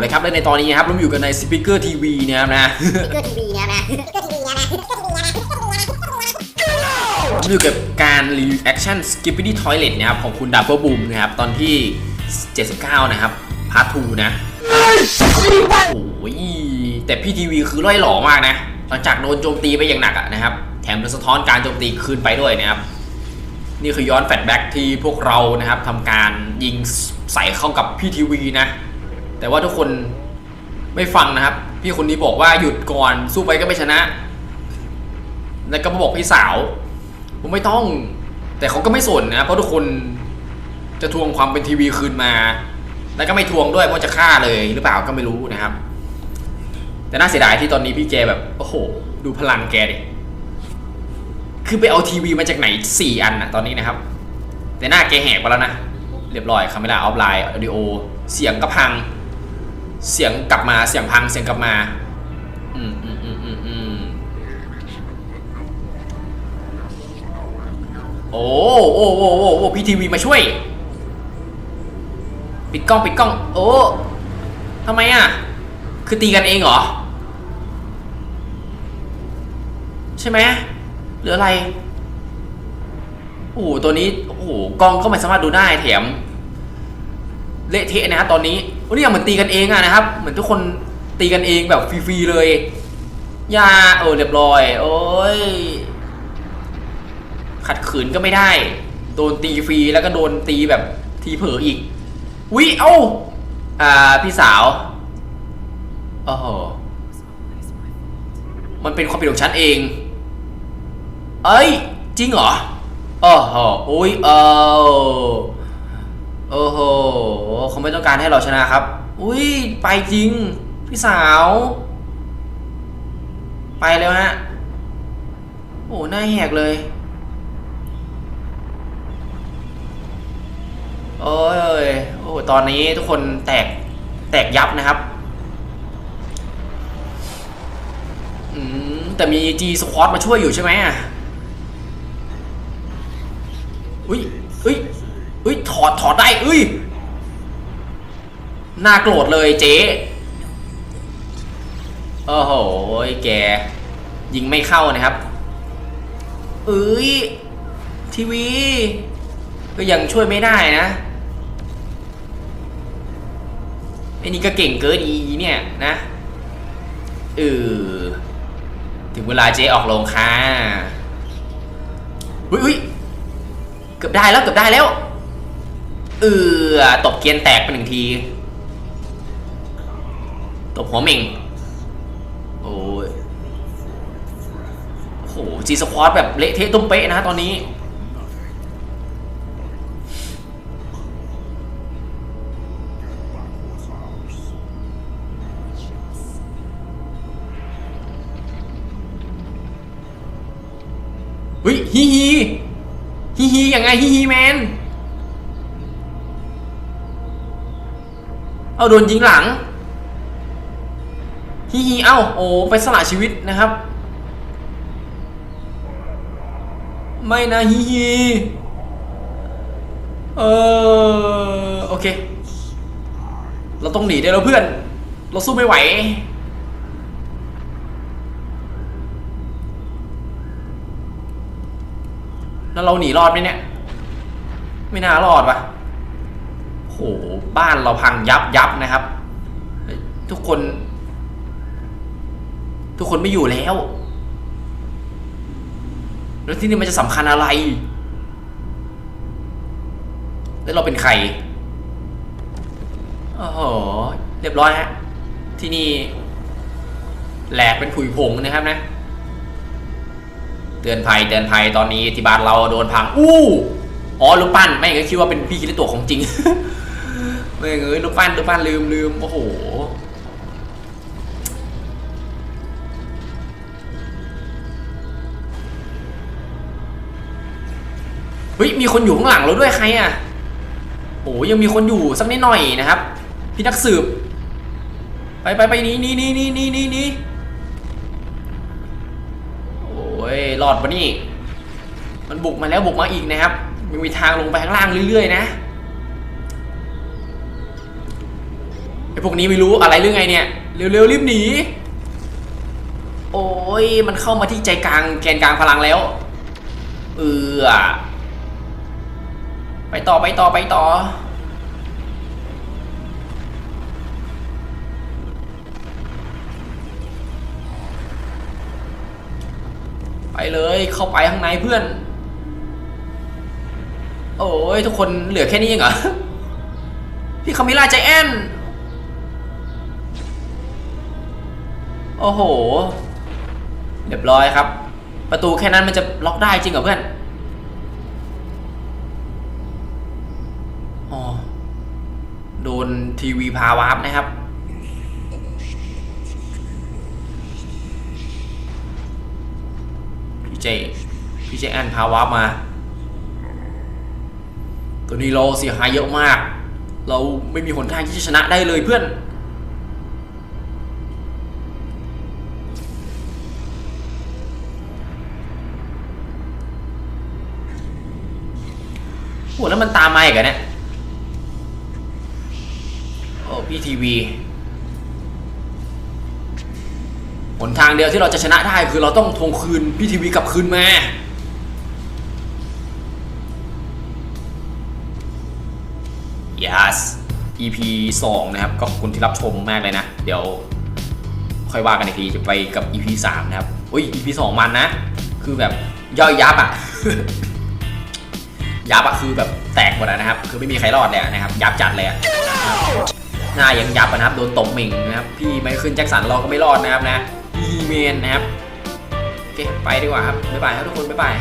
เลยครับและในตอนนี้ครับเราอยู่กันในสปีกเกอร์ทีวีนะครับนะเกอร์ทีวีเนี่ยนะเกอร์ทีวีเนี่ยนะเราอยู่กับการรีแอคชั่น Skippity Toilet นะครับของคุณดับเบิลบูมนะครับตอนที่ 79 นะครับพาร์ท2นะโอ้ยแต่พี่ทีวีคือร่อยหล่อมากนะ หลังจากโดนโจมตีไปอย่างหนักอะนะครับ แถมโดนสะท้อนการโจมตีคืนไปด้วยนะครับ นี่คือย้อนแฟลชแบ็กที่พวกเรานะครับทำการยิงใส่เข้ากับพี่ทีวีนะ แต่ว่าทุกคนไม่ฟังนะครับ พี่คนนี้บอกว่าหยุดก่อนสู้ไปก็ไม่ชนะ แล้วก็มาบอกพี่สาว ผมไม่ต้อง แต่เขาก็ไม่สนนะ เพราะทุกคนจะทวงความเป็นทีวีคืนมา แล้วก็ไม่ทวงด้วยเพราะจะฆ่าเลยหรือเปล่าก็ไม่รู้นะครับ แต่น่าเสียดายที่ตอนนี้พี่แกแบบโอ้โห ดูพลังแกดิคือไปเอาทีวีมาจากไหน4อันนะตอนนี้นะครับ แต่หน้าแกแหกไปแล้วนะเรียบร้อยคาเมล่าออฟไลน์ออดิโอ เสียงก็พัง เสียงกลับมาเสียงพังเสียงกลับมา อืมอืมอืมอืมอืมโอ้โอ้โอ้โอ้โอ้พีทีวีมาช่วย ปิดกล้องปิดกล้อง โอ้ทำไมอะ คือตีกันเองเหรอ ใช่ไหมหรืออะไร โอ้โหตัวนี้ โอ้โหกล้องก็ไม่สามารถดูได้แถม เละเทะนะครับตอนนี้วันนี้เหมือนตีกันเองอะนะครับ เหมือนทุกคนตีกันเองแบบฟรีๆเลยยาเออเรียบร้อย โอ้ยขัดขืนก็ไม่ได้ โดนตีฟรีแล้วก็โดนตีแบบทีเผลออีกวิเอ้าอ่าพี่สาวโอ้โหมันเป็นความผิดของฉันเอง เอ้ย จริงเหรอโอ้โหอุ้ยเออ โอ้โหเขาไม่ต้องการให้เราชนะครับ อุ้ยไปจริง พี่สาว ไปแล้วฮะ โอ้หน้าแหกเลย โอ้ยโอ้ตอนนี้ทุกคนแตกแตกยับนะครับอืมแต่มี G Squad มาช่วยอยู่ใช่ไหมอะอุ้ย อุ้ยถอดถอดได้อุ้ยน่าโกรธเลยเจ๊โอ้โหแก ยิงไม่เข้านะครับเอ้ยทีวี ก็ยังช่วยไม่ได้นะไอ้นี่ก็เก่งเกินอีเนี่ยนะเออถึงเวลาเจ๊ออกโรงค่ะอุ้ยอุ้ยเกือบได้แล้วเกือบได้แล้ว เออตบเกียนแตกไปหนึ่งที ตบหัวเหม่ง โอ้ยโอ้โหจีสควอตแบบเละเทะตุ้มเป๊ะนะตอนนี้ เฮ้ย ฮีฮี ฮีฮียังไง ฮีฮีแมน เอาโดนยิงหลังฮีฮีเอ้าโอ้ไปสละชีวิตนะครับ ไม่นะฮีฮีเออโอเค เราต้องหนีได้แล้วเพื่อน เราสู้ไม่ไหวแล้วเราหนีรอดไหมเนี่ย ไม่น่ารอดปะโห บ้านเราพังยับยับนะครับ ทุกคน ทุกคนไม่อยู่แล้ว แล้วที่นี่มันจะสำคัญอะไร แล้วเราเป็นใครโอ้โหเรียบร้อยฮะที่นี่แหลกเป็นผุยผงนะครับนะ เตือนภัยเตือนภัยตอนนี้ที่บ้านเราโดนพังอู้อ๋อลูกปั้นไม่งั้นคิดว่าเป็นพี่คิริโตะของจริง ไม่เงยลูกปั้นลูกปั้นลืมลืมโอ้โหเฮ้ยมีคนอยู่ข้างหลังเราด้วยใครอะโอ้ยังมีคนอยู่สักนิดหน่อยนะครับ พี่นักสืบ ไปไปไปนี้นี่นี่นี่นี่นี่นี่โอ้ยรอดปะนี่ มันบุกมาแล้วบุกมาอีกนะครับยังมีทางลงไปข้างล่างเรื่อยๆนะ ไอพวกนี้ไม่รู้อะไรเรื่องไงเนี่ย เร็วๆรีบหนี โอ้ยมันเข้ามาที่ใจกลางแกนกลางพลังแล้ว เออไปต่อไปต่อไปต่อ ไปเลยเข้าไปข้างในเพื่อน โอ้ยทุกคนเหลือแค่นี้เองเหรอ พี่คามิล่าใจแอน โอ้โห เรียบร้อยครับ ประตูแค่นั้นมันจะล็อกได้จริงเหรอเพื่อนอ๋อโดนทีวีพาวาร์ปนะครับ พี่เจ พี่เจแอนพาวาร์ปมา ตัวนี้เราเสียหายเยอะมาก เราไม่มีหนทางที่จะชนะได้เลยเพื่อน หแล้วมันตามมาอีกเหรอเนี่ย โอ้พี่ทีวีหนทางเดียวที่เราจะชนะได้คือเราต้องทวงคืนพี่ทีวีกลับคืนมา yes EP 2 นะครับ ก็คุณที่รับชมมากเลยนะ เดี๋ยวค่อยว่ากันอีกทีจะไปกับ EP 3 นะครับ อุ้ย EP 2 มันนะ คือแบบย่อยยับอะ ยับอะคือแบบแตกหมดอะนะครับ คือไม่มีใครรอดเลยนะครับ ยับจัดเลยหน้ายังยับนะครับ โดนตบเหม่งนะครับ พี่ไม่ขึ้นแจ็คสันเราก็ไม่รอดนะครับนะอีเมนนะครับ โอเค ไปดีกว่าครับ บ๊ายบายครับทุกคน บ๊ายบาย